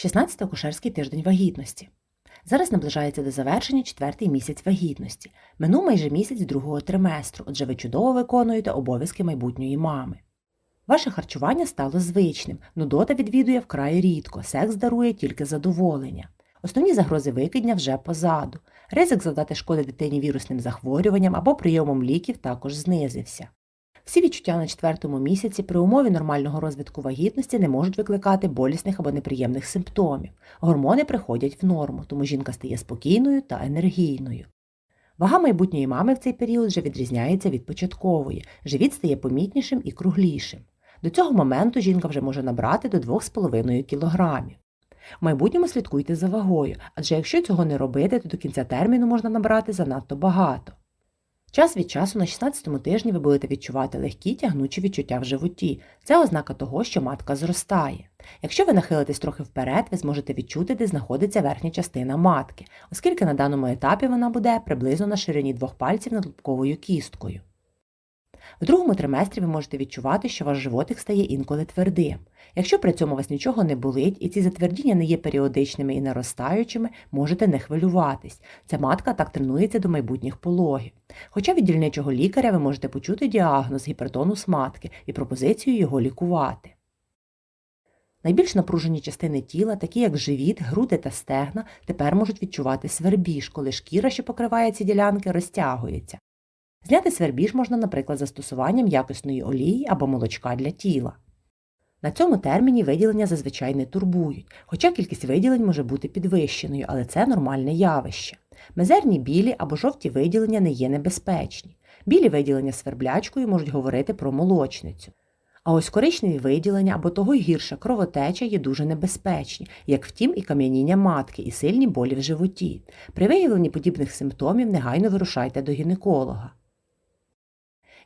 16 акушерський тиждень вагітності. Зараз наближається до завершення четвертий місяць вагітності. Минув майже місяць другого триместру, отже ви чудово виконуєте обов'язки майбутньої мами. Ваше харчування стало звичним, нудота відвідує вкрай рідко, секс дарує тільки задоволення. Основні загрози викидня вже позаду. Ризик завдати шкоди дитині вірусним захворюванням або прийомом ліків також знизився. Всі відчуття на четвертому місяці при умові нормального розвитку вагітності не можуть викликати болісних або неприємних симптомів. Гормони приходять в норму, тому жінка стає спокійною та енергійною. Вага майбутньої мами в цей період вже відрізняється від початкової, живіт стає помітнішим і круглішим. До цього моменту жінка вже може набрати до 2,5 кг. В майбутньому слідкуйте за вагою, адже якщо цього не робити, то до кінця терміну можна набрати занадто багато. Час від часу на 16-му тижні ви будете відчувати легкі тягнучі відчуття в животі. Це ознака того, що матка зростає. Якщо ви нахилитесь трохи вперед, ви зможете відчути, де знаходиться верхня частина матки, оскільки на даному етапі вона буде приблизно на ширині двох пальців над лобковою кісткою. В другому триместрі ви можете відчувати, що ваш животик стає інколи твердим. Якщо при цьому вас нічого не болить і ці затвердіння не є періодичними і наростаючими, можете не хвилюватись. Ця матка так тренується до майбутніх пологів. Хоча від дільничого лікаря ви можете почути діагноз гіпертонус матки і пропозицію його лікувати. Найбільш напружені частини тіла, такі як живіт, груди та стегна, тепер можуть відчувати свербіж, коли шкіра, що покриває ці ділянки, розтягується. Зняти свербіж можна, наприклад, застосуванням якісної олії або молочка для тіла. На цьому терміні виділення зазвичай не турбують, хоча кількість виділень може бути підвищеною, але це нормальне явище. Мезерні білі або жовті виділення не є небезпечні. Білі виділення сверблячкою можуть говорити про молочницю. А ось коричневі виділення або того гірша кровотеча є дуже небезпечні, як втім і кам'яніння матки, і сильні болі в животі. При виявленні подібних симптомів негайно вирушайте до гінеколога.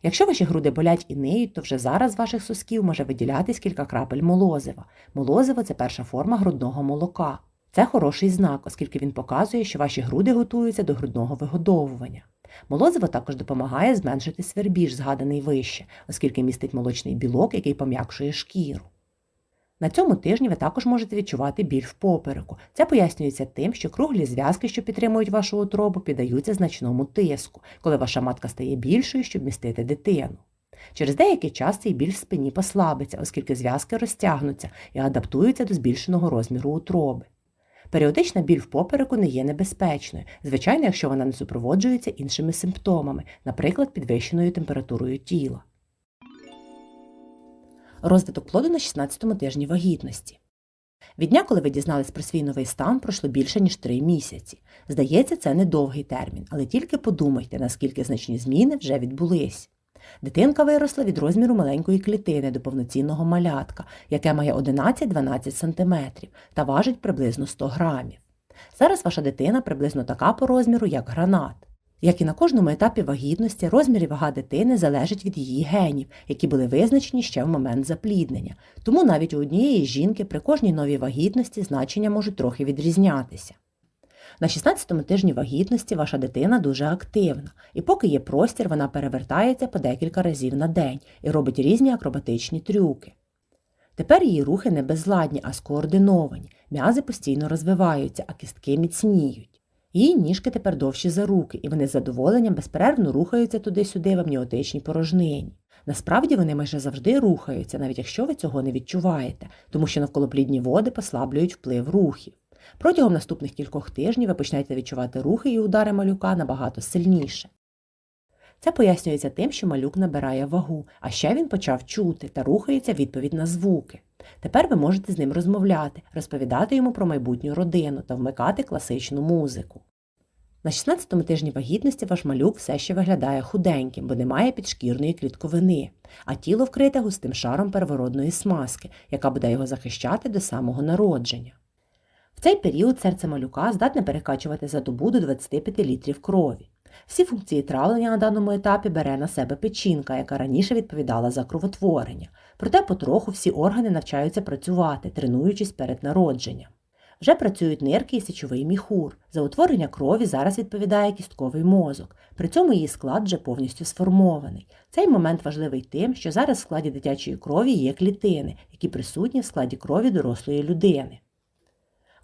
Якщо ваші груди болять і ниють, то вже зараз з ваших сосків може виділятись кілька крапель молозива. Молозиво це перша форма грудного молока. Це хороший знак, оскільки він показує, що ваші груди готуються до грудного вигодовування. Молозиво також допомагає зменшити свербіж, згаданий вище, оскільки містить молочний білок, який пом'якшує шкіру. На цьому тижні ви також можете відчувати біль в попереку. Це пояснюється тим, що круглі зв'язки, що підтримують вашу утробу, піддаються значному тиску, коли ваша матка стає більшою, щоб містити дитину. Через деякий час цей біль в спині послабиться, оскільки зв'язки розтягнуться і адаптуються до збільшеного розміру утроби. Періодична біль в попереку не є небезпечною, звичайно, якщо вона не супроводжується іншими симптомами, наприклад, підвищеною температурою тіла. Розвиток плоду на 16-му тижні вагітності. Від дня, коли ви дізнались про свій новий стан, пройшло більше, ніж 3 місяці. Здається, це недовгий термін, але тільки подумайте, наскільки значні зміни вже відбулись. Дитинка виросла від розміру маленької клітини до повноцінного малятка, яке має 11-12 см та важить приблизно 100 грамів. Зараз ваша дитина приблизно така по розміру, як гранат. Як і на кожному етапі вагітності, розмір і вага дитини залежать від її генів, які були визначені ще в момент запліднення. Тому навіть у однієї жінки при кожній новій вагітності значення можуть трохи відрізнятися. На 16-му тижні вагітності ваша дитина дуже активна, і поки є простір, вона перевертається по декілька разів на день і робить різні акробатичні трюки. Тепер її рухи не безладні, а скоординовані, м'язи постійно розвиваються, а кістки міцніють. Її ніжки тепер довші за руки, і вони з задоволенням безперервно рухаються туди-сюди в амніотичній порожнині. Насправді вони майже завжди рухаються, навіть якщо ви цього не відчуваєте, тому що навколоплідні води послаблюють вплив рухів. Протягом наступних кількох тижнів ви почнете відчувати рухи і удари малюка набагато сильніше. Це пояснюється тим, що малюк набирає вагу, а ще він почав чути та рухається відповідь на звуки. Тепер ви можете з ним розмовляти, розповідати йому про майбутню родину та вмикати класичну музику. На 16-му тижні вагітності ваш малюк все ще виглядає худеньким, бо немає підшкірної клітковини, а тіло вкрите густим шаром первородної смазки, яка буде його захищати до самого народження. В цей період серце малюка здатне перекачувати за добу до 25 літрів крові. Всі функції травлення на даному етапі бере на себе печінка, яка раніше відповідала за кровотворення, проте потроху всі органи навчаються працювати, тренуючись перед народженням. Вже працюють нирки і сечовий міхур. За утворення крові зараз відповідає кістковий мозок. При цьому її склад вже повністю сформований. Цей момент важливий тим, що зараз в складі дитячої крові є клітини, які присутні в складі крові дорослої людини.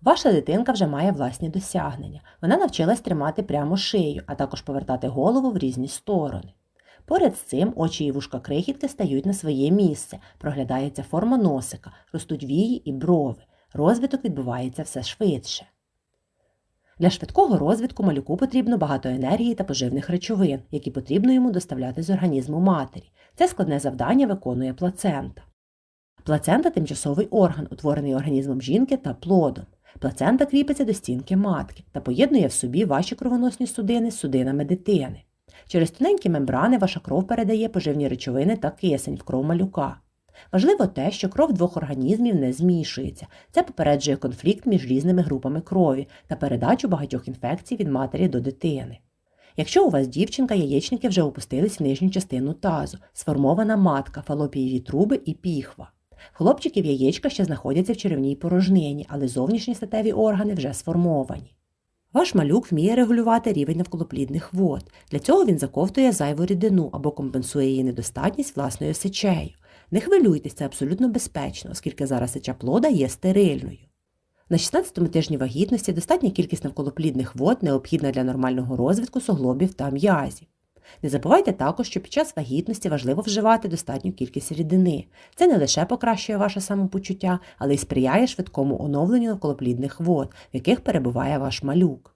Ваша дитинка вже має власні досягнення. Вона навчилась тримати прямо шию, а також повертати голову в різні сторони. Поряд з цим очі і вушка крихітки стають на своє місце, проглядається форма носика, ростуть вії і брови. Розвиток відбувається все швидше. Для швидкого розвитку малюку потрібно багато енергії та поживних речовин, які потрібно йому доставляти з організму матері. Це складне завдання виконує плацента. Плацента тимчасовий орган, утворений організмом жінки та плодом. Плацента кріпиться до стінки матки та поєднує в собі ваші кровоносні судини з судинами дитини. Через тоненькі мембрани ваша кров передає поживні речовини та кисень в кров малюка. Важливо те, що кров двох організмів не змішується. Це попереджує конфлікт між різними групами крові та передачу багатьох інфекцій від матері до дитини. Якщо у вас дівчинка, яєчники вже опустились в нижню частину тазу, сформована матка, фалопієві труби і піхва. Хлопчиків яєчка ще знаходяться в черевній порожнині, але зовнішні статеві органи вже сформовані. Ваш малюк вміє регулювати рівень навколоплідних вод. Для цього він заковтує зайву рідину або компенсує її недостатність власною сечею. Не хвилюйтесь, це абсолютно безпечно, оскільки зараз сеча плода є стерильною. На 16-му тижні вагітності достатня кількість навколоплідних вод необхідна для нормального розвитку суглобів та м'язів. Не забувайте також, що під час вагітності важливо вживати достатню кількість рідини. Це не лише покращує ваше самопочуття, але й сприяє швидкому оновленню навколоплідних вод, в яких перебуває ваш малюк.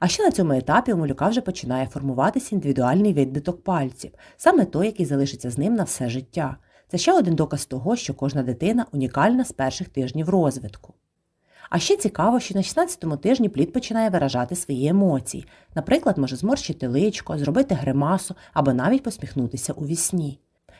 А ще на цьому етапі у малюка вже починає формуватися індивідуальний відбиток пальців, саме той, який залишиться з ним на все життя. Це ще один доказ того, що кожна дитина унікальна з перших тижнів розвитку. А ще цікаво, що на 16-му тижні плід починає виражати свої емоції. Наприклад, може зморщити личко, зробити гримасу або навіть посміхнутися у вісні.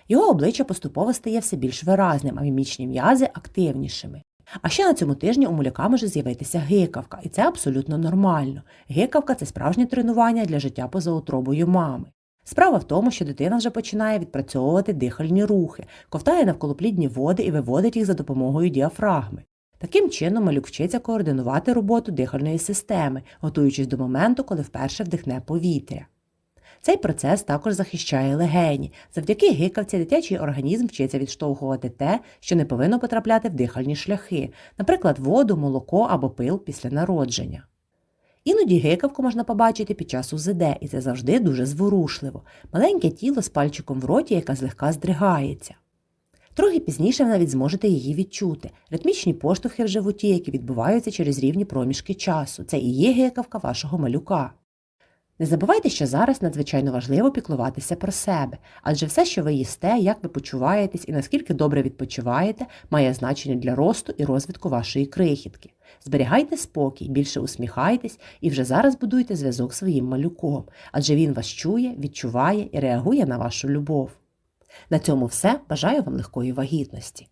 Його обличчя поступово стає все більш виразним, а мімічні м'язи активнішими. А ще на цьому тижні у малюка може з'явитися гикавка, і це абсолютно нормально. Гикавка це справжнє тренування для життя поза утробою мами. Справа в тому, що дитина вже починає відпрацьовувати дихальні рухи, ковтає навколоплідні води і виводить їх за допомогою діафрагми. Таким чином малюк вчиться координувати роботу дихальної системи, готуючись до моменту, коли вперше вдихне повітря. Цей процес також захищає легені. Завдяки гикавці дитячий організм вчиться відштовхувати те, що не повинно потрапляти в дихальні шляхи, наприклад, воду, молоко або пил після народження. Іноді гикавку можна побачити під час УЗД, і це завжди дуже зворушливо маленьке тіло з пальчиком в роті, яка злегка здригається. Трохи пізніше ви навіть зможете її відчути ритмічні поштовхи в животі, які відбуваються через рівні проміжки часу. Це і є гикавка вашого малюка. Не забувайте, що зараз надзвичайно важливо піклуватися про себе, адже все, що ви їсте, як ви почуваєтесь і наскільки добре відпочиваєте, має значення для росту і розвитку вашої крихітки. Зберігайте спокій, більше усміхайтесь і вже зараз будуйте зв'язок своїм малюком, адже він вас чує, відчуває і реагує на вашу любов. На цьому все. Бажаю вам легкої вагітності.